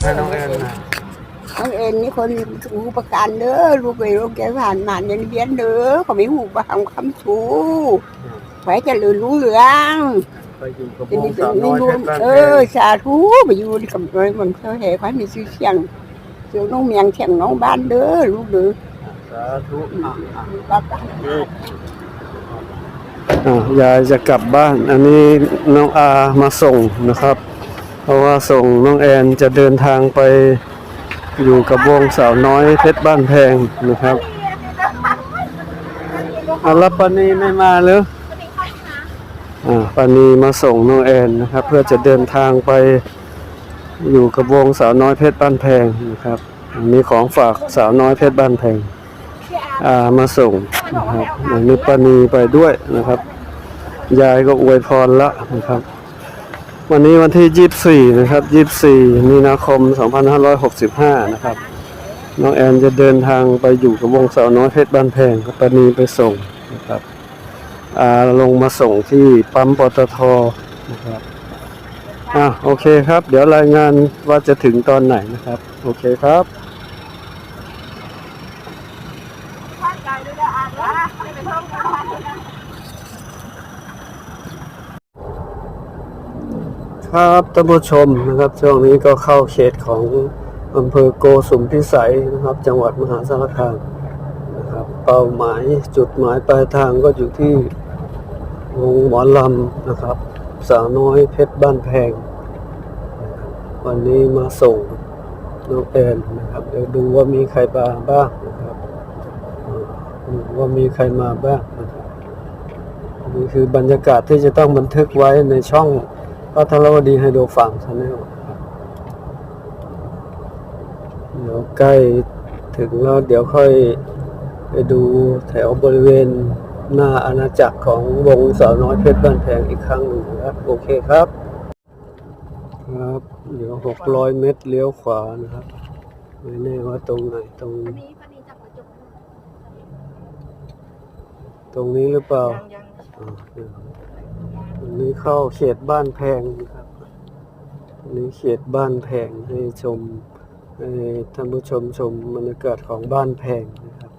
ให้น้องแอนนะน้องเอ็นนี่คนหูประกันเด้อลูกไปลูกแกผ่านมาเรียนเรียนเด้อเขาไม่หูประคำคำชูไว้เจะลืนรู้เรื่องไปอยู่กับเป็นวงเป็นสาวไม่น้อยรู้เพชรบ้านเอแพองสาธุไปอยู่กับน้อยมันเขาแห่ความมีชื่อเสียงเสียงน้องเมียงเสียงน้องบ้านเด้อลูกเด้อสาธุอะอะรับอะยายจะกลับบ้าน อันนี้น้องอามาส่งนะครับเพ ราะว่าส่งน้องแอนจะเดินทางไปอยู่กับวงสาวน้อยเพชรบ้านแพงนะครับอาล้วปานีไม่มาหรืออ่าปานีมาส่งน้องแอนนะครับ เพื่อจะเดินทางไปอยู่กับวงสาวน้อยเพชรบ้านแพงนะครับมีของฝากสาวน้อยเพชรบ้านแพงอ่ามาส่งนะครับมีปานีไปด้วยนะครับ ยายก็อวยพรละนะครับ วันนี้วันที่ 24 นะครับ 24 มีนาคม 2565 นะครับ น้องแอนจะเดินทางไปอยู่กับวงสาวน้อยเพชรบ้านแพงกับปานีไปส่งนะครับอ่าลงมาส่งที่ปั๊มปตทนะครับอะโอเคครับ เดี๋ยวรายงานว่าจะถึงตอนไหนนะครับ โอเคครับ ครับท่านผู้ชมนะครับช่วงนี้ก็เข้าเขตของอำเภอโกสุมพิสัยนะครับ จังหวัดมหาสารคามนะครับเป้าหมายจุดหมายปลายทางก็อยู่ที่วงหมอลำนะครับ สาวน้อยเพชรบ้านแพง วันนี้มาส่งน้องแอนนะครับเดี๋ยวดูว่ามีใครมาบ้างนะครับดูว่ามีใครมาบ้างนะครับนี่คือบรรยากาศที่จะต้องบันทึกไว้ในช่อง พัทรวดีไฮโดรฟาร์มชาแนลเดี๋ยวใกล้ถึงแล้วเดี๋ยวค่อยไปดูแถวบริเวณหน้าอาณาจักรของวงสาวน้อยเพชรบ้านแพงอีกครั้งหนึ่งนะครับ โอเคครับ ครับ เดี๋ยวหกร้อยเมตรเลี้ยวขวานะครับ ไม่แน่ว่าตรงไหนตรงอันนี้ปนีจับกระจกตรงนี้หรือเปล่ายังยัง อ่าเดี๋ยววันนี้เข้าเขตบ้านแพงนะครับวันนี้เขตบ้านแพงให้ชมให้ท่านผู้ชมชมบรรยากาศของบ้านแพงนะครับ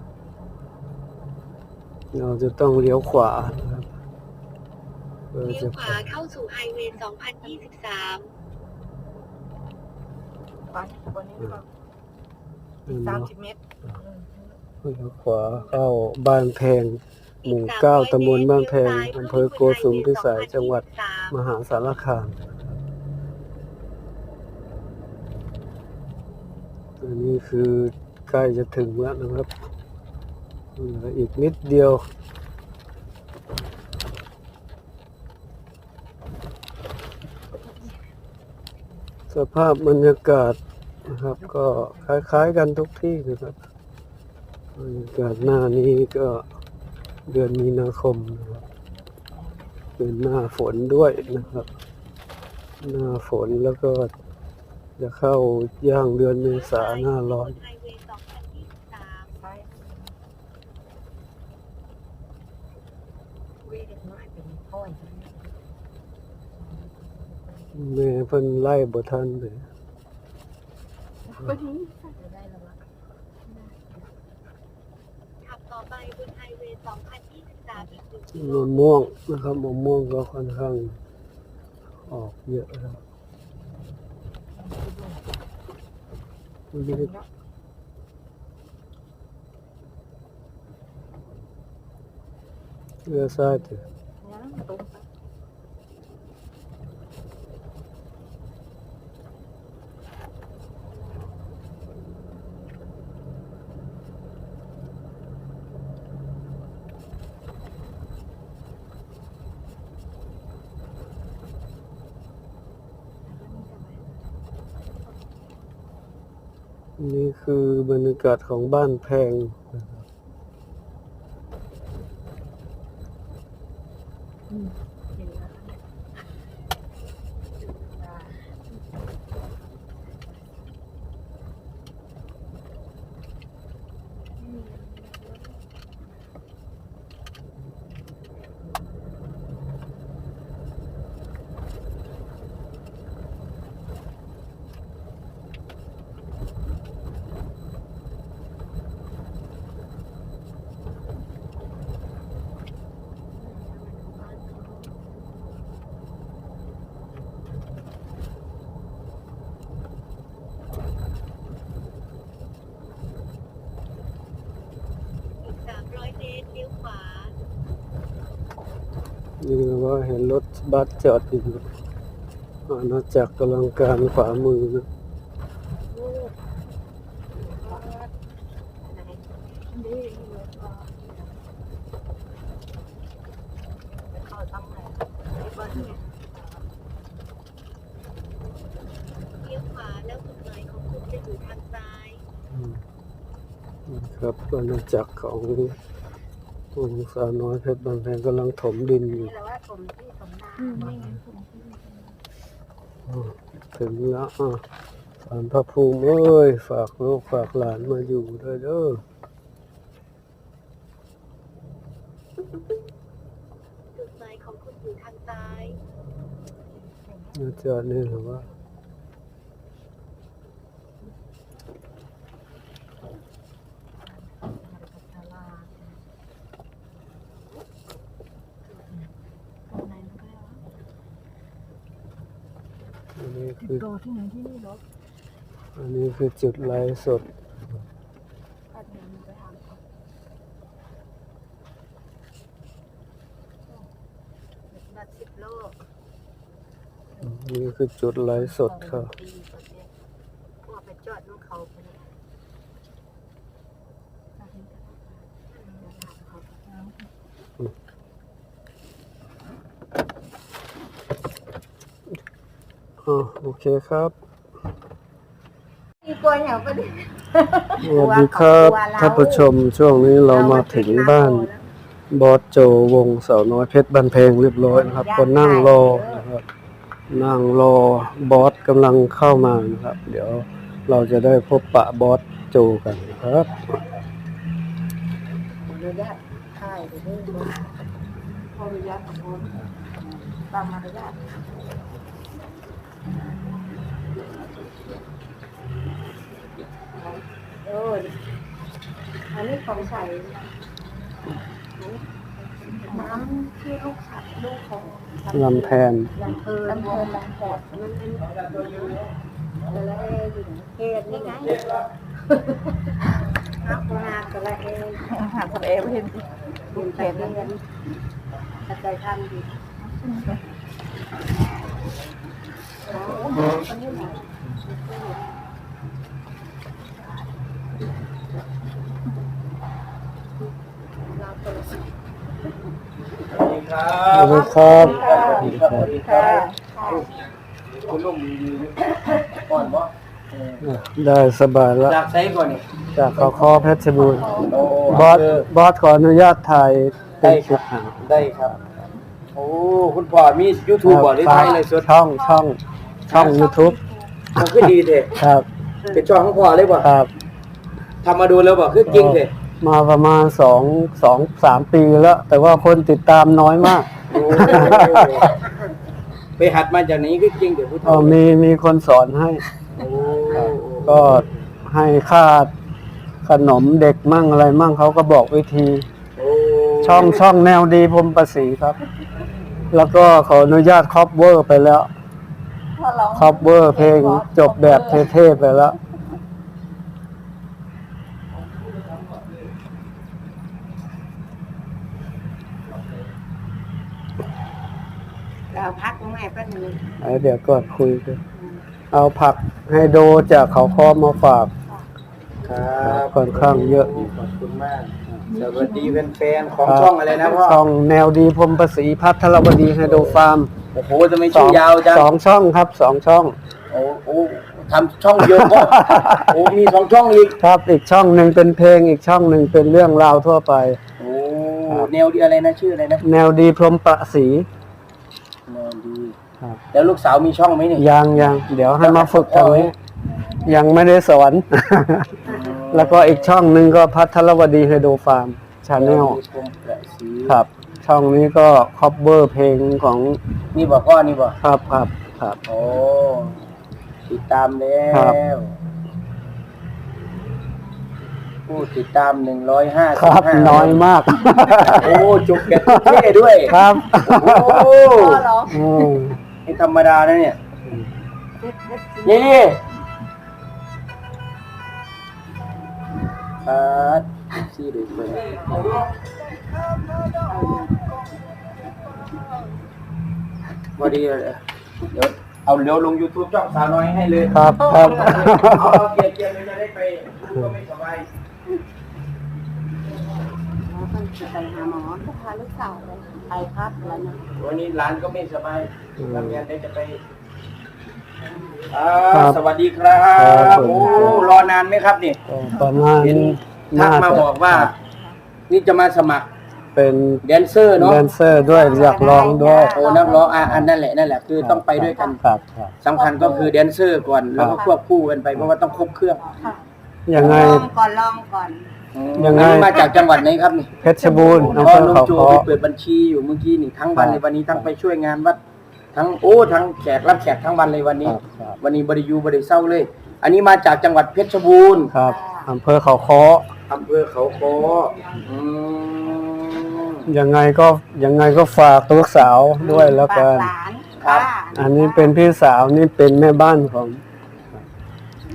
เราจะต้องเลี้ยวขวานะครับเพื่อเลี้ยจะวขวาเข้าสู่ไฮเวย์ 2023 ไปวันนี้ก็เลี้สามสิบเมตรยวขวาเข้าบ้านแพง หมู่เก้าตำบลบ้านแพงอำเภอโกสุมพิสัย จังหวัดมหาสารคามอันนี้คือใกล้จะถึงแล้วนะครับ อีกนิดเดียวสภาพบรรยากาศนะครับ ก็คล้ายๆกันทุกที่นะครับบรรยากาศหน้านี้ก็ เดือนมีนาคมนะครับเป็นหน้าฝนด้วยนะครับ หน้าฝนแล้วก็จะเข้าย่างเดือนเมษาหน้าร้อนเวย์2023ไปเวเด็กน้อยเป็นพ่อยแม่เพิ่นไล่บ่ทันเลย วันนี้จะได้แล้ววะ ขับต่อไปบนไฮเวย์ 2023 อีก1กิโล มะม่วงนะครับมะม่วงก็ค่อนข้างออกเยอะครับวันนี้เรือซ้ายถึงยั นี่คือบรรยากาศของบ้านแพงนะครับ ถบัสจอดอยู่อาณาจักรกำลังการขวามือนะเลี้ยวขวาแล้วจุดหมายของคุณจะอยู่ทางซ้ายครับอาณาจักรของ องค์สาวน้อยเพชรบางแพงกำลังถมดินอยู่แต่ว่าผมที่ผมนาอืมนี่ไงผมที่อ่าถึงแล้วอะสารพระภูมิเอ้ยฝากลูกฝากหลานมาอยู่ด้วยเด้อจุดหมายของคุณอยู่ทางซ้าย อาจารย์นี่หรือว่า ศาลาตรงไหนมันก็ได้วะ อันนี้ คือโตที่ไหนที่นี่เหรออันนี้คือจุดไลฟ์สดปัดเงินไปทางเขาบัตรสิบโลนี่คือจุดไลฟ์สดครับ พวกไปจอดน้องเขาไปเลย อ่าโอ เคครับมีกลัวอย่างก็ดิสวัสดีครับท่านผู้ชมช่วงนี้เรามาถึงบ้านบอสโจวงสาวน้อยเพชรบันเพงเรียบร้อยนะครับก็นั่งรอนะครับนั่งรอบอสกำลังเข้ามานะครับ เดี๋ยวเราจะได้พบปะบอสโจกันนะครับขออนุญาตถ่ายไปด้วยขออนุญาตของผมตามมารยาท โอ้ยอันนี้ของใส่น้ำที่ลูกสัตว์ลูกของลำแพนลำเพลินลำเพลินลำแผดมันเป็นอะไรอยู่เขตนี่ไงนักนาตะละเองหาคนเองเห็นดูเขตนี่กันกระจายทันดีเราเปิด สวัสดีครับสวัสดีครับค่ะได้สบายแล้วจากไซก่อนนี่จากเขาคอเพชรบูรณ์โอ้บอสบอสขออนุญาตถ่ายเป็นคลิปหาได้ครับ โอ้คุณพ่อมี YouTube บ่หรือไทยเลยสุดช่องช่องช่อง YouTube มันคือดีเถอะครับ เป็นช่องของพ่อเลยบ่ครับทำมาดูแล้วบ่คือจริงเถอะ มาประมาณสองสองสามปีแล้ว แต่ว่าคนติดตามน้อยมากโอ้ไปหัดมาจากนี้คือจริงเถอะผู้เอเฒ่าอมีมีคนสอนให้โอ้ก็ให้ค่าขนมเด็กมั่งอะไรมั่งเขาก็บอกวิธีโอ้ช่องช่องแนวดีพรหมประสีครับ แล้วก็ขออนุญาตครอบเวอร์ไปแล้ว ครอบเวอร์เพลงจบแบบเท่ๆไปแล้ว เราพักตรงไหนแป๊บนึงเดี๋ยวก่อนคุยกันเอาผักไฮโดรจากเขาคอมาฝาก ครับค่อนข้างเยอะ ขอบคุณมาก สวัสดีแฟนๆของช่องอะไรนะพ่อ ช่องแนวดีพรหมประสีพัทรวดีไฮโดรฟาร์มโอ้โหทำไมชื่อยาวจังสองช่องครับสองช่องโอ้โอ้ทำช่องเดียวก็โอ้มีสองช่องอีก ครับอีกช่องหนึ่งเป็นเพลงอีกช่องหนึ่งเป็นเรื่องราวทั่วไป โอ้แนวดีอะไรนะชื่ออะไรนะ แนวดีพรหมประสีแนวดี ครับ แล้วลูกสาวมีช่องไหมเนี่ยยังยังเดี๋ยวให้มาฝึกทางนี้ ยังไม่ได้สอน แล้วก็อีกช่องหนึ่งก็พัทรวดีไฮโดรฟาร์มชาแนลชมประสีครับ ช่องนี้ก็คอปเวอร์เพลงของนี่บอกพ่อนี่บอกครับครับครับโอ้ติดตามแล้ครับวผู้ติดตามหนึ่งร้อยห้าคสิบรับห้าน้อยมาก โอ้จุกแกะเท่ด้วยครับ โอ้ อืม ไม่ธรรมดานะเนี่ยนี่ครับซีดูเปิดพอดีเลยเดี๋ยวเอาเดี๋ยวลง YouTube ช่องสาวน้อยให้เลยครับครับเอาเอาเกียร์เกียร์มันจะได้ไปลูกก็ไม่สบาย มันจะไปหาหมอจะพาลูกสาวไป ไปครับแล้วนะวันนี้ร้านก็ไม่สบายอืมทำงานได้จะไปอ่าครับสวัสดีครัครับบโอ้รอนานไหมครับนี่ก็ประมาณเห็นทักมาบอกว่า นี่จะมาสมัครเป็นแดนเซอร์เนาะแดนเซอร์ด้วยอยากร้องด้วยโอ้นักร้องอะอันนั่นแหละนั่นแหละคือต้องไปด้วยกันครับครับ สำคัญก็คือแดนเซอร์ก่อนแล้วก็ควบคู่กันไปเพราะว่าต้องครบเครื่องยังไง ลองก่อนลองก่อน ยังไง อันนี้มาจากจังหวัดไหนครับนี่เพชรบูรณ์พ่ออำเภอลุงเขาโจคอไปเปิดบัญชีอยู่เมื่อกี้นี่ทั้งวันเลยวันนี้ทั้งไปช่วยงานวัดทั้งโอ้ทั้งแขกรับแขกทั้งวันเลยวันคนี้รับครับวันนี้บริยูบริเศร้าเลย อันนี้มาจากจังหวัดเพชรบูรณ์ครับอำเภอเขาคออำเภอเขาคออืม ยังไงก็ยังไงก็ฝากลูกสาวด้วยแล้วกันฝาหลานครับ ป้าอันนี้เป็นพี่สาวนี่เป็นแม่บ้านของ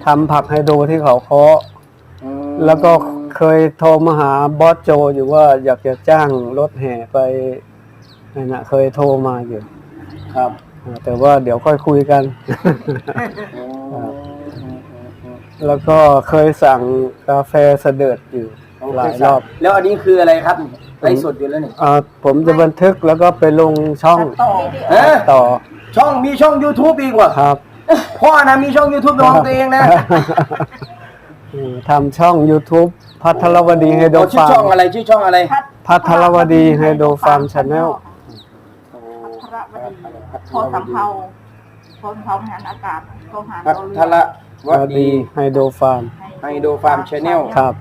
ทำผักไฮโดรที่เขาคออืมแล้วก็ เคยโทรมาหาบอสโจอยู่ว่าอยากจะจ้างรถแห่ไปนั่นนะเคยโทรมาอยู่ครับอ่าแต่ว่าเดี๋ยวค่อยคุยกันอืมแล้วก็เคยสั่งกาแฟเสด็จอยู่หลายรอบแล้วอันนี้คืออะไรครับไลฟ์สดอยู่แล้วนี่อ่าผมจะบันทึกแล้วก็ไปลงช่องต่อเอ๊ะต่อช่องมีช่อง YouTube อีกว่ะครับ พ่อนะมีช่อง YouTube เป็นของตัวเองนะ อืมทำช่อง YouTube พัทรวดีไฮโดรโอ้ชื่อฟาช่องร์มอะไรชื่อช่องอะไรพัทรวดีไฮโดรฟาร์มชาแนลพระวดีโพสำเภาโพสำเภาหารอากาศโทรหาพัทรววดีดีไฮโดรฟาร์มไฮโดรฟาร์มชาแนล ครับ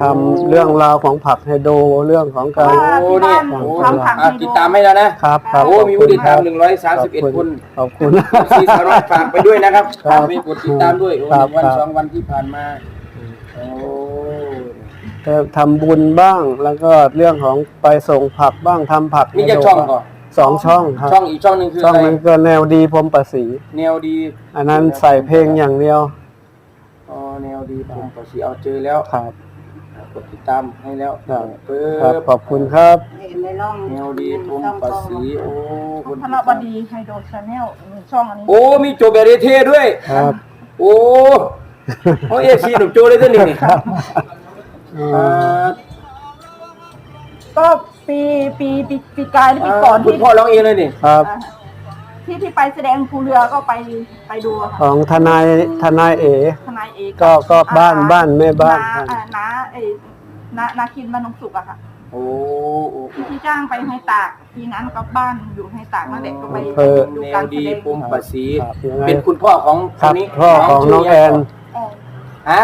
ทำเรื่องราวของผักไฮโดรเรื่องของการ โอ้เนี่ยโอ้โอ้ทำผักอะติดตามให้แล้วนะครับครับโอ้มีผู้ติดตามขอบหคุนึ่ณงร้อยสามขสิอบบเอ็ดคุณคน ขอบคุณ ซีสารวัตรฝากไปด้วยนะครับครัฝากบไปกดติดตามด้วยโอ้ครับหนึ่งวันครับ สองวันที่ผ่านมาโอ้ก็ ทำบุญบ้างแล้วก็เรื่องของไปส่งผักบ้างทำผักนี่จะช่องก่อนสองช่องครับ ช่องอีกช่องหนึ่งคือช่องอะไรนั้นก็แนวดีพรหมประสีแนวดีอันนั้นใส่เพลงอย่างเดียวอ๋อแนวดีผมก็สีเอาเจอแล้วครับกดติดตามให้แล้วครับเปิครับดขอบคุณครับเห็นในร่องแนวดีผมประสีโอ้คนพระวดีไฮโดรชาแนลช่องอันนี้โอ้มีโจเบเรเท่ด้วยครับ โอ้โอ้เอฟซีหนุ่มโจเลยตัวนี้นี่ อือ่มาก็ปีปีปีปีกายหรือปีอ่าก่อนคุณที่พ่อร้องเองเลยนี่ครับ อ่าที่ที่ไปแสดงภูเรือก็ไปไปดูอะขค่ะองทนายทนายเอ ทนายเอกก็ก็บ้านอ่บ้านแม่บ้านน้ครับอ่น้าเอ้ยน้านาคินบ้านนงสุกอะค่ะ โอ้โอ้ที่ที่จ้างไปให้ตากทีนั้นก็บ้านอยู่ให้ตากนั่นแหละก็ไปอำเภอดูแนกาวรแสดีดงผมประสีครับยังไงเป็นคุณพ่อของครันบนี้พ่อของน้องแอนฮะ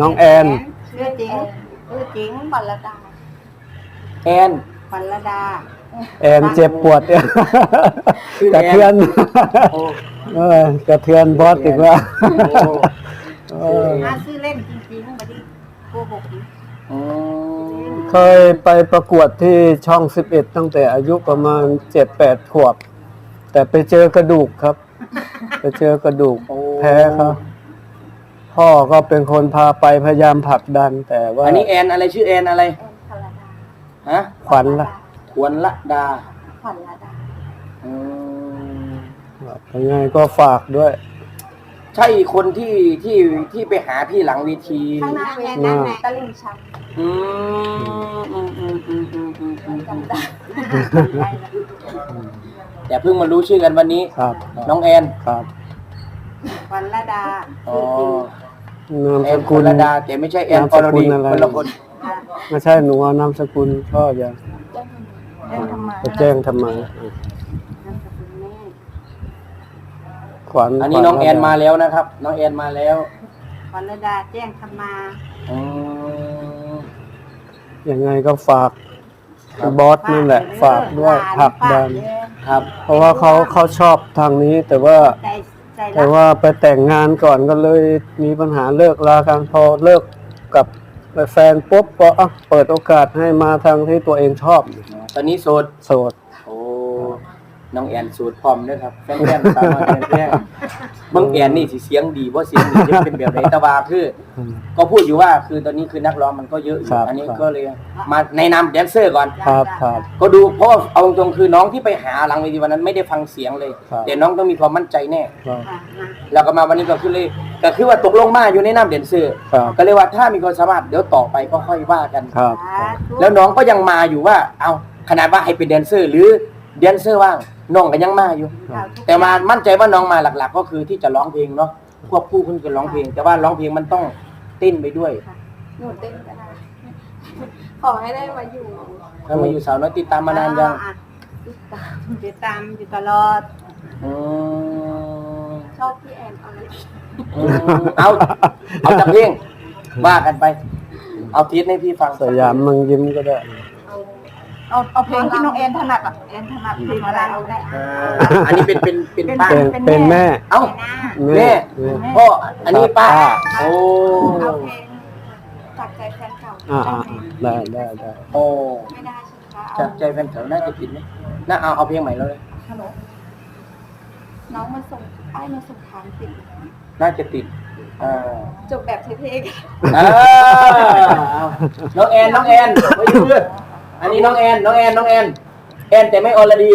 น้องแอน ชื่อจริง ชื่อจริงบรรดาแอนบรรดาแอนเจ็บปวดเนี่ยชื่อแอนกระเทือนโอ้เออกระเทือนบอสอีกว่าโอ้เออหาชื่อเล่นจริงๆไม่ได้โกหกอีกอืมเคยไปประกวดที่ช่อง11ตั้งแต่อายุประมาณ7-8ขวบ แต่ไปเจอกระดูกครับ ไปเจอกระดูกแพ้ครับ พ่อก็เป็นคนพาไปพยายามผลักดัน แต่ว่าอันนี้แอนอะไรชื่อแอนอะไรแอนพลดาฮะขวัญละขวนละดาขวัญละดาอืมยังไงก็ฝากด้วย ใช่คนที่ที่ที่ไปหาพี่หลังเวทีข้างหน้าเวทีนั่นแหละตลิ่งชันอืมอืมอืมอืมอืมอืมอืมจำได้แต่เพิ่งมารู้ชื่อกันวันนี้ ครับ น้องแอน ครับขวัญละดาอ๋อ นามแอสนกุคุลณดาแต่ไม่ใช่แอนนามอสรกุดีลอะไร คนละคนไม่ใช่หนูเอานามสกุลก็อย่าเดินทำไมไปแจ้งทำไมนามสกุลแม่ขวัญอันนี้น้องแอนมาแล้วนะครับ น้องแอนมาแล้วขวัญละดาแจ้งธรรมาอืม ยังไงก็ฝากบอสนี่แหละ ฝากด้วยผลักดัน ครับ เพราะว่าเขาเขาชอบทางนี้แต่ว่าใจ ใจแต่รักว่าไปแต่งงานก่อนก็เลยมีปัญหาเลิกลากันพอเลิกกับแฟนปุ๊บก็อะเปิดโอกาสให้มาทางที่ตัวเองชอบ ตอนนี้โสดโสดโอ้ น้องแอนสูตรพร้อมเด้อครับแฟนๆสาวน้อยแฟนๆบางแอนนี่สิเสียงดีบ่เสียงดีจะเป็นแบบไหนแต่ว่าคือ ก็พูดอยู่ว่าคือตอนนี้คือนักร้องมันก็เยอะอยู่ครับอันนี้ครับก็เลยมาในนามแดนเซอร์ก่อน ครับครับ ก็ดูเพราะว่าเอาตรงๆคือน้องที่ไปหาหลังเวทีวันนั้นไม่ได้ฟังเสียงเลย ครับ แต่น้องต้องมีความมั่นใจแน่ ครับแล้วก็มาวันนี้ก็คือเลยก็คือว่าตกลงมาอยู่ในนามแดนเซอร์ครับ ก็เลยว่าถ้ามีความสามารถเดี๋ยวต่อไปก็ค่อยว่ากัน ครับครับแล้วน้องก็ยังมาอยู่ว่า เอาขนาดว่าให้เป็นแดนเซอร์ หรือ แดนเซอร์ว่างน้องก็ยังมาอยู่ แต่มามั่นใจว่าน้องมาหลัก ๆ ก็คือที่จะร้องเพลงเนาะควบคู่ขึ้นกับร้องเพลง แต่ว่าร้องเพลงมันต้องเต้นไปด้วยหนูเต้นก็ได้ขอให้ได้มาอยู่ถ้ามาอยู่สาวน้อยติดตามมานานยังอะติดตามติดตามอยู่ตลอดอืมชอบพี่แอนเอาเลยอืมเอาเอาจากเพลงว่ากันไป เอาทีสให้พี่ฟังสยามเมืองยิ้มก็ได้ เอาเอาเพลงที่น้องแอนถนัดอะแอนถนัดเพลงอะไรเอาได้อ่าอันนี้เป็นเป็นเป็นป้าเป็นเป็นแม่ เอ้าแม่แม่แม่พ่ออันนี้ป้าป้าโอ้เอาเพลงจากใจแฟนเก่าอ่าอ่าได้ได้ได้โอ้ไม่ได้ใช่ไหมคะจากใจแฟนเก่าน่าจะติดไหมน่าเอาเอาเพลงใหม่แล้วเลยฮัลโหลน้องมาส่งไอ้มาส่งทางติดน่าจะติดอ่าจบแบบเท่ๆกันอ่าเอาน้องแอนน้องแอนไม่ยืดอัน นี้น้องแอนน้องแอนน้องแอนแอนแต่ไม่อรดี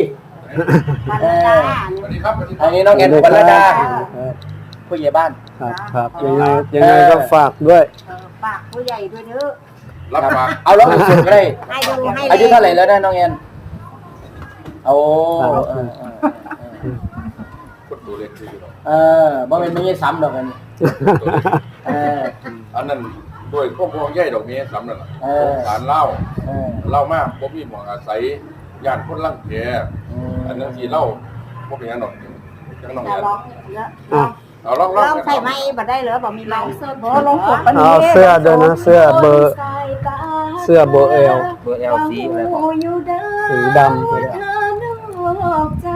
มาแล้วจ้าอันนี้น้องแอนปรดาครับผู้ใหญ่บ้าน ครับครับยังไงยังไงก็ฝากด้วย เออฝากผู้ใหญ่ด้วยเด้อรับมาเอาร้องสุดๆก็ได้ให้ดูให้อายุเท่าไหร่แล้วนะน้องแอนโอ้ครับเออเออเออคนตัวเล็กคืออยู่หรอกเออบ่เป็นไม่ใช่ซ้ำดอกกันเอออันนั้น ด้วยข้อพวงใหญ่ดอกเมียสำนั่นแหละเออสารเล่าเออเล่ามากผมมีหมองอาศัยย่านคนร่างแกอืมอันนั้นที่เล่าพวกเป็นยังหนอกยังน้องจะแอนร้องแล้วอะเอาลองลองร้องใส่ไม้บ่ได้เหรอบ่มีร้องเสื้อบ่ร้องสดเอาเสื้อด้วยนะเสื้อเบอร์ เสื้อเบอร์เอลเบอร์เอลซีอะไรบอก สีดำก็ได้เธอนอกใจ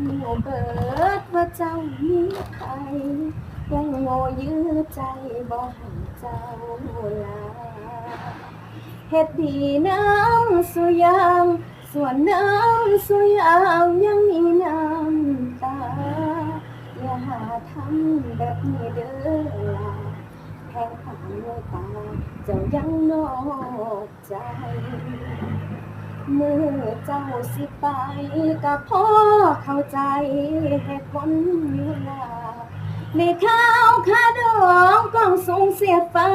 หนูเบิดว่าเจ้ามีใครยังโง่ยื้อใจบ่ให้ เจ้าลาเฮ็ดดีน้ำสุยางส่วนน้ำสุยางยังมีน้ำตา อย่าหาทำแบบนี้เด้อล่ะแค่ผ่านด้วยตาเจ้ายังนอกใจ เมื่อเจ้าสิไปก็พ่อเข้าใจเหตุผลอยู่ลา ในข้าวขาดองกองสูงเสียดฟ้า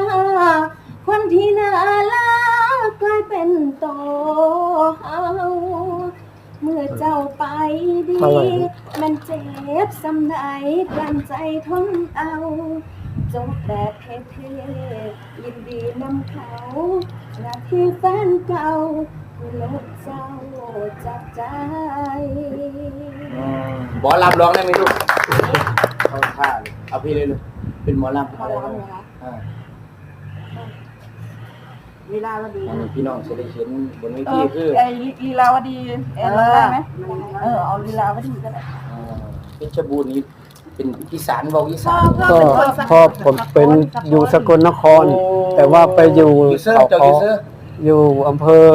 คนที่น่ารักกลายเป็นโตเฮาเมื่อเจ้าไปดีเท่าไหร่มันเจ็บสำไหนกลั้นใจทนเอาจบแบบเท่ๆยินดีนำเขาหน้าที่แฟนเก่าผู้ลบเจ้าจากใจบอลำร้องได้ไหมลูก เอาท่าเลยเอาพี่เลยลูกเป็นหมอลำหมอลำเหรอคะ อ่าเวลาเราดีอันนี้พี่น้องจะได้เห็นบนเวทีคือไอ้ลีลาวดีเอ็นได้ไหมเออเอาลีลาวดีก็ได้อ่าเพชรบูรณ์นี้เป็นอีสานเบาอีสานก็พ่อผมเป็นอยู่สกลนคร แต่ว่าไปอยู่อยู่เสื้อเขาเจ้าคออยู่เสื้ออยู่อำเภอ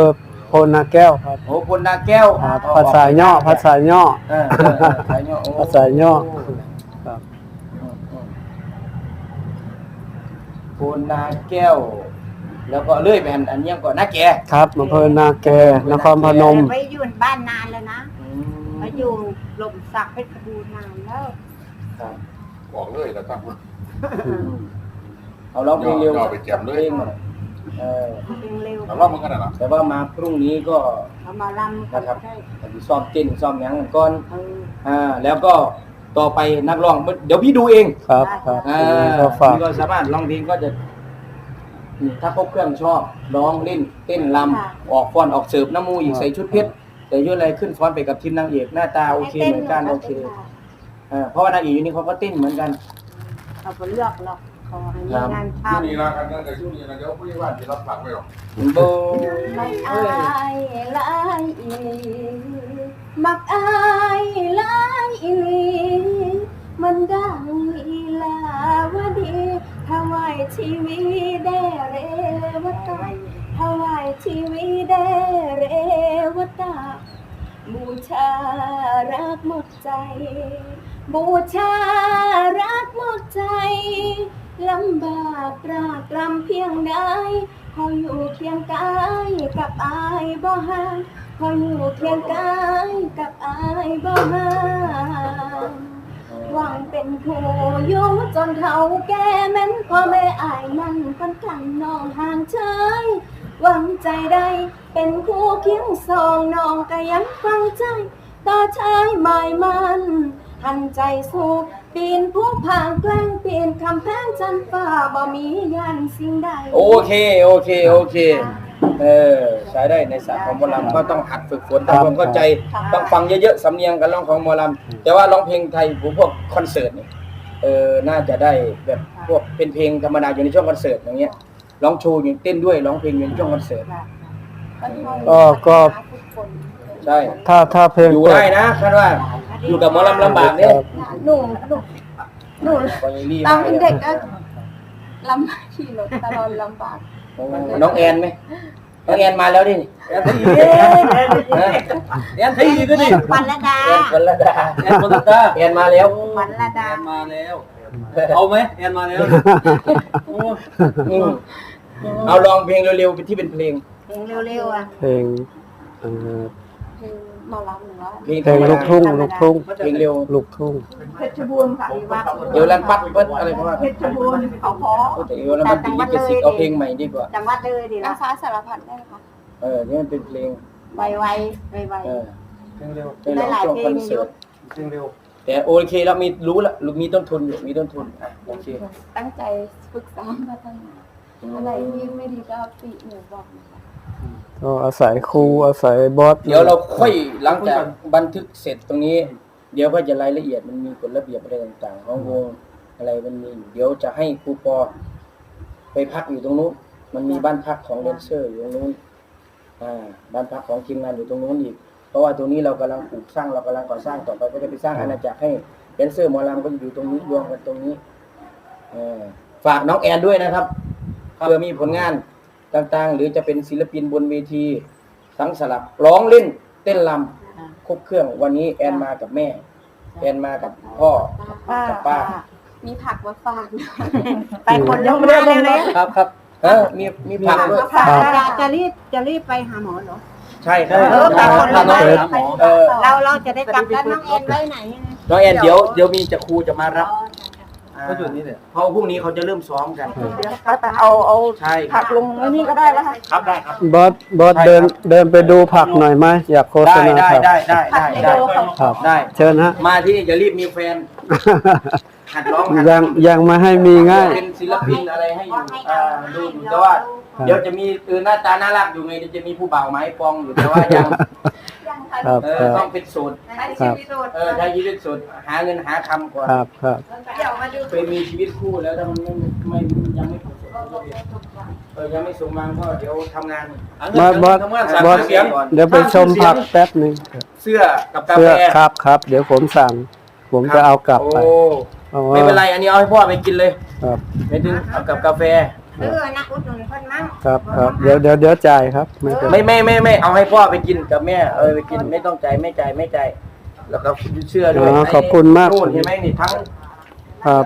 โพนาแก้วครับโอ้พลนาแก้วครับภาษาย่อภาษาย่อ เออเออเออภาษาย่อโอ้ภาษาย่อครับอืมอืม พลนาแก้ว แล้วก็เลื่อยไปอันอันเนี้ยก่อนนาแกครับอำเภอนาแกนครพนม ไปอยู่บ้านนานแล้วนะอืมาอยู่หล่มสักเพชรบูรณ์นานแล้วครับบอกเลยแล้วครับ เอาร้องเพลงเร็วย่อไปแจมเลย พงหน่อยเออเพลงเร็วเอาลองมันกันนะแต่ว่ามาพรุ่งนี้ก็เอามาลำกันนะครับได้แต่ที่ซ้อมเต้นซ้อมหยังกันก่อนเอออ่าแล้วก็ ต่อไปนักร้องเดี๋ยวพี่ดูเองครับครับอ่าก็ฝากพี่ก็สามารถร้องเพลงก็จะอืมถ้าครบเครื่องชอบร้องเล่นเต้นรำออกฟ้อนออกเสิร์ฟน้ำมูอีกใส่ชุดเพชรใส่ชุดอะไรขึ้นฟ้อนไปกับทีมนางเอกหน้าตาโอเคเหมือนกันโอเคอ่าเพราะว่านางเอกอยู่นี่เขาก็เต้นเหมือนกันเอาไปเลือกหรอกขอให้มีงานช่วงทำนี้นะกันนั่นแต่ช่วงนี้นะเดี๋ยวผู้ใหญ่บ้านจะรับผักไว้หรอก โบมักอายหลายอีหลี มักอายลายอีลีมันดังลีลาวดีถวายชีวิตแด่เรวตาถวายชีวิตแด่เรวตาบูชารักหมดใจ บูชารักหมดใจลำบากตรากตรำเพียงใดขออยู่เคียงกายกับอายบ่ห่าง ขออยู่เคียงกายกับอายบ่ห่างหวังเป็นผู้อยู่จนเฒ่าแก่แม้นพ่อแม่อายนั่นคนกันน้องห่างเฉยหวังใจใดเป็นคู่เคียงสองน้องก็ยังฟังใจ ต่อชายหมายมันหันใจสู้ปีนผู้ผางแกล้งปีนคำแพงจันฟ้าบ่มียันสิ่งใด โอเค โอเค โอเค เออใช้ได้ในศาสตร์ของหมอลำก็ต้องหัดฝึกฝนทำความเข้าใจต้องฟังเยอะๆสำเนียงการร้องของหมอลำแต่ว่าร้องเพลงไทยผมพวกคอนเสิร์ตเนี่ยเออน่าจะได้แบบพวกเป็นเพลงธรรมดาอยู่ในช่วงคอนเสิร์ตอย่างเงี้ยร้องโชว์อยู่เต้นด้วยร้องเพลงอยู่ในช่วงคอนเสิร์ตก็ก็ใช่ถ้าถ้าเพลงอยู่เปิได้นะคาดว่าอยู่กับหมอลำลำบากเนี่ยหนูหนูหนูก็ยังรีบตอนเป็นเด็กก็ลำบากขี่รถตลอดลำบาก น้องแอนไหมน้องแอนมาแล้วดิแอนทีแอนทีก็ดิปันละดาแอนคนละดาแอนคนละดาแอนมาแล้วปันละดามาแล้ว เอาไหมแอนมาแล้วอืมเอาลองเพลงเร็วๆที่เป็นเพลงเพลงเร็วๆอะเพลงเอ่อคือ หมอลำหรือว่าเพลงเพลงลูกทุ่งลูกทุ่งเพลงเร็วลูกทุ่งเพชรบูรณ์ค่ะเดี๋ยวรันปัดเปิดอะไรเพราะว่าเพชรบูรณ์เขาพอแต่เดี๋ยวรันปัดติดลิขสิทธิ์เอาเพลงใหม่ดีกว่าจังหวัดเลยดีนาละงฟ้าสารพัดได้ไหมคะเออนี่มันเป็นเพลงไวไวไวไวเออเพลงเร็วเป็นร้องช่วงคอนเสิร์ตเพลงเร็วแต่โอเคเรามีรู้ละมีต้นทุนอยู่มีต้นทุนอะโอเคตั้งใจฝึกซ้อมพัฒนาอะไรที่ไม่ดีก็ติหนูบอกนะคะ ก็อาศัยครูอาศัยบอสเดี๋ยวเราค่อยหลังจากบันทึกเสร็จตรงนี้ เดี๋ยวก็จะรายละเอียดมันมีกฎระเบียบอะไรต่างๆของวงอะไรมันมีอยู่เดี๋ยวจะให้ครูปอไปพักอยู่ตรงนู้นมันมีบ้านพักของแดนเซอร์อยู่ตรงนู้นอ่าบ้านพักของทีมงานอยู่ตรงนู้นอีก เพราะว่าตรงนี้เรากำลังปลูกสร้างเรากำลังก่อสร้างต่อไปก็จะไปสร้างอาณาจักรให้แดนเซอร์หมอลำก็อยู่ตรงนี้รวมกันตรงนี้เออฝากน้องแอนด้วยนะครับเพื่อมีผลงาน ต่างๆ หรือจะเป็นศิลปินบนเวที ทั้งสลับร้องเล่นเต้นรำครบเครื่องวันนี้แอนมากับแม่ แอนมากับพ่อกับป้า มีผักมาฝากด้วยไปคนลงมาเร็วเลยครับครับเออมีมีผักด้วยจะจะรีบจะรีบไปหาหมอเหรอใช่ครับเออแต่คนละน้องบ้านเออเราเราจะได้กลับแล้วน้องเอ็นไว้ไหนน้องแอนเดี๋ยวเดี๋ยวมีจะครูจะมารับ ก็จุดนี้เนี่ยเพราะพรุ่งนี้เขาจะเริ่มซ้อมกันเอาเอาใช่คผัรับกลงไว้นี่ก็ได้แล้วค่ะครับได้ครับ บอสบอสเดินเดินไปดูผักหน่อยไหมอยากโฆษได้ณาได้ผักได้ได้ได้ได้ครับได้ เชิญฮะ มาที่นี่จะรีบมีแฟนหัดร้องหัดยังยังไม่ให้มีง่าย เป็นศิลปินอะไรให้อยู่อ่าดูอยู่แต่ว่า เดี๋ยวจะมีคือหน้าตาน่ารักอยู่ไงเดี๋ยวจะมีผู้บ่าวไม้ปองอยู่แต่ว่ายัง ครับเอคอรับต้องเป็นสูตรครับเออใช้ชีวิตสูตรหาเงินหาคำก่อนครับครับเคยมีชีวิตคู่แล้วแต่มันไม่ไม่ยังไม่ประสบความสำเร็จเออยังไม่สมหวังก็เดี๋ยวทำงานบอสบอสทำงานสร้างบอสชื่อเสียงก่อนเดี๋ยวไปชมผักแป๊บหนึงเสื้อกับกาเพื่อแฟครับครับ เดี๋ยวผมสั่ง ผมจะเอากลับไปโอ้พราะว่าไม่เป็นไรอันนี้เอาให้พ่อไปกินเลยครับไม่ถึงเอากับกาแฟ เออนักอุดหนุนคนมั้งครับครับเดี๋ยวเดี๋ยวเดี๋ยวจ่ายครับไม่เป็นไรไม่ไม่ไม่ไม่เอาให้พ่อไปกินกับแม่เออไปกินไม่ต้องใจายไม่ใจายไม่ใจายแล้วก็เชื่อด้วยอ๋อขอบคุณมาก นู่นเห็นไหมนี่ทั้งครับ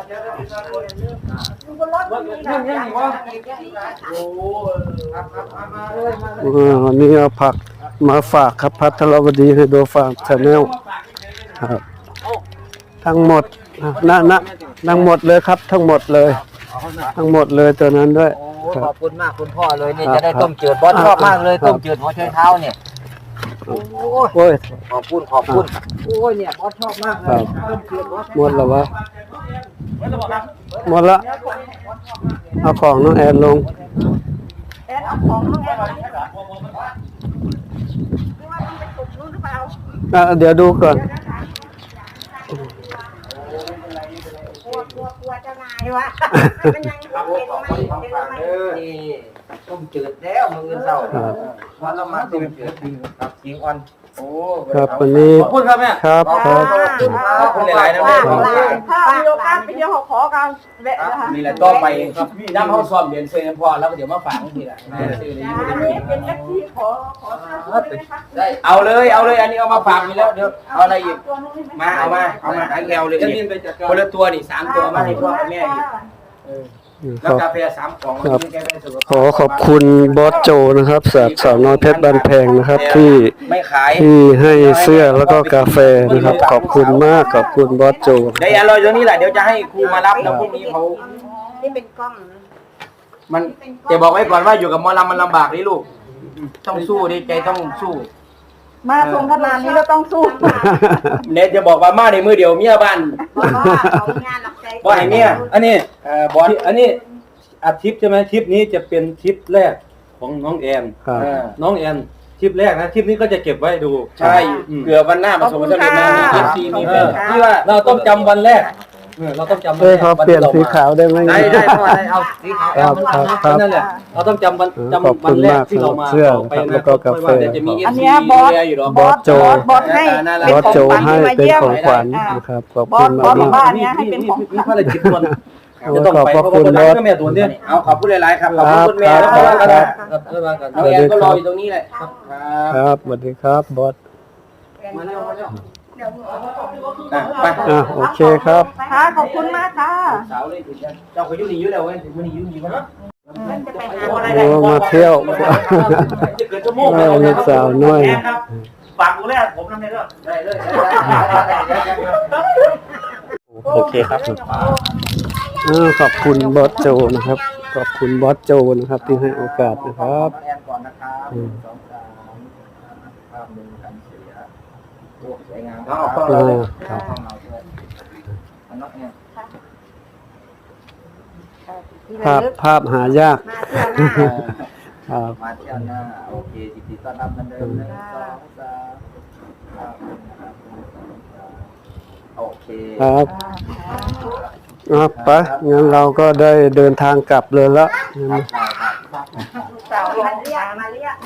ยังยังวะโอ้ครับครับมามาเลยมาเลยอ่าวันนี้เอาผักมาฝากครับพัทรวดีให้ดูฝากชาแนลครับ ทั้งหมดอะนะนะทั้งหมดเลยครับ ทั้งหมดเลย ทั้งหมดเลยตัวนั้นด้วย โอ้ครับขอบคุณมากคุณพ่อเลยนี่ครับจะได้ต้มจืดบอสชอบมากเลยครับต้มจืดหัวไชเท้าเนี่ยโอ้ยโอ้ยขอบคุณขอบคุณโอ้ยเนี่ยบอสชอบมากเลครัยบหมดแล้ววะหมดละเอาของน้องแอนลงแอนเอาของน้องแอนอะเดี๋ยวดูก่อน กลัวกลัวก ลัวเจ้านายวะมันยังครัผเป็นขอบไม่คุณของเป็นฝากไม่เด้อนี่ต้มจืดแล้วมือเงินเศร้าครับเพราะเรามาต้มจืดกับขิงอ่อน โอ้ครับวันนี้ ขอบคุณครับแม่ ครับครับ ขอบคุณหลายๆนะแม่ถ้ามีโอกาสไปเที่ยวขอกันแวะนะคะนี่แหละต่อไปครับน้ำเขาซ้อมเรียนเซนพอแล้วก็เดี๋ยวมาฝากทีละซื้อเลยอันนี้เป็นแท็กซี่ขอขอทราบด้วยไหมคะได้เอาเลยเอาเลยอันนี้เอามาฝากมีแล้วเดี๋ยวเอาอะไรอีกตัวนู้นไหมาเอามาเอามาทั้งแอลเลยจะนี่บินไปจัดการคนละตัวนี่สามตัวมาให้พ่อกับแม่อีกเออ แล้วขอกาแฟสามกล่องครับนี่แกไปสุขภาพขอขอบคุณบอสโจนะครับจากสาวน้อยเพชรบ้านแพงนะครับที่ไม่ขายที่ให้เสื้อแล้วก็กาแฟนะครับ ขอบคุณมากขอบคุณบอสโจได้อร่อยตรงนี้แหละเดี๋ยวจะให้ครูมารับแล้วพรุ่งนี้เขานี่เป็นกล้องนะมันจะบอกไว้ก่อนว่าอยู่กับหมอลำมันลำบากนี่ลูก ต้องสู้ดิใจต้องสู้ มาส่งขนาดนี้เราต้องสู้ เนี่ยจะบอกว่ามาในมือเดียวเมียบ้านเพราะว่าเขางาน หลักใจบ่ให้เมียอันนี้เอ่อบอสอันนี้อัดทริปใช่ไหมทริปนี้จะเป็นทริปแรกของน้องแอนครับเออน้องแอนทริปแรกนะทริปนี้ก็จะเก็บไว้ดูใช่เผื่อวันหน้าประสบความสำเร็จนะมีเอฟซีมีแฟนคลับที่ว่าเราต้องจำวันแรก เออเราต้องจำวันเอ้ยแรกเขาเปลี่ยนสีขาวได้ไหมได้ได้พ่อได้เอาสีขาวครับครับครับนั่นแหละเราต้องจำวันเออจำขอบคุวันณแรกมากที่เรามาสำหรับเสื้อไปแล้วก็กาแฟเดี๋ยวจะมี อันเนี้ยบอสอยู่หรอกบอสโจ บอสให้บอสโจให้เป็นของขวัญอ่านะครับขอบบอคุสณบอมาสกบ้านเนี้ยให้เป็นของมีภารกิจด่วนๆจะต้องขอบไปพระเพราะคุณว่าบอสก็แม่ด่วนเนี่ยเอาขอบคุณหลายๆครับขอบคุณคุณแม่คแล้รัวบก็ว่ากันครันะบครับแล้วมากันน้องแอนก็รออยู่ตรงนี้แหละครับ ครับสวัสดีครับบอส มาเร็วมา เร็วอะไปอะโอเคครับ ค่ะขอบคุณมากค่ะสาวเลยถึงจะเจ้าเขายุ่งนี่ยุ่งแล้วเว้ยถึงมันนี่ยุ่งดีวะจะไปหาโอ้มาเที่ยวจะเกิดชั่วโมงเออลูกสาวน้อยแอนครับ ฝากดูแลผมทำไงก็ได้เลยโอเคครับขอบคุณบอสโจนะครับ ขอบคุณบอสโจนะครับที่ให้โอกาสนะครับแอนก่อนนะครับ อืม สองสามภาพหนึ่งกันเสียโอ้สวยงามเอาเอเราเลยอครับเอาเราด้วยอันน้องแอนภาพภาพหายากมาเที่ยวหน้าครับ มาเที่ยวหน้าโอเคยินดีต้อนรับเหมือนเดิมหนึ่งสองสามครับโอเคครับอะไปงั้นเราก็ได้เดินทางกลับเลยละสาวมาเรียกมาเรียก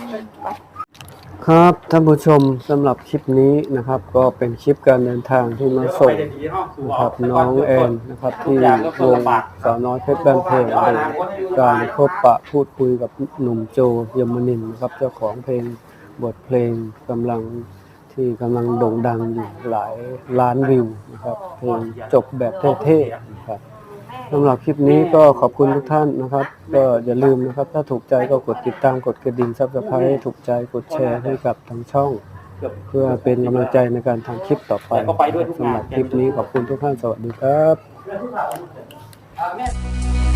ครับท่านผู้ชมสำหรับคลิปนี้นะครับ ก็เป็นคลิปการเดินทางที่มาส่งนะครับน้องแอนนะครับที่วงสาวน้อยเพชรบ้านเพลงการพบปะพูดคุยกับหนุ่มโจยมนินนะครับ เจ้าของเพลงบทเพลงกำลังที่กำลังโด่งดังอยู่หลายล้านวิวนะครับเพลงจบแบบเท่ๆนะครับ สำหรับคลิปนี้ก็ขอบคุณทุกท่านนะครับ ก็อย่าลืมนะครับ ถ้าถูกใจก็กดติดตามกดกระดิ่งซับสไครต์ถูกใจกดแชร์ให้กับทางช่อง เพื่อเป็นกำลังใจในการทำคลิปต่อไปสำหรับคลิปนี้ขอบคุณทุกท่านสวัสดีครับอ่าแม่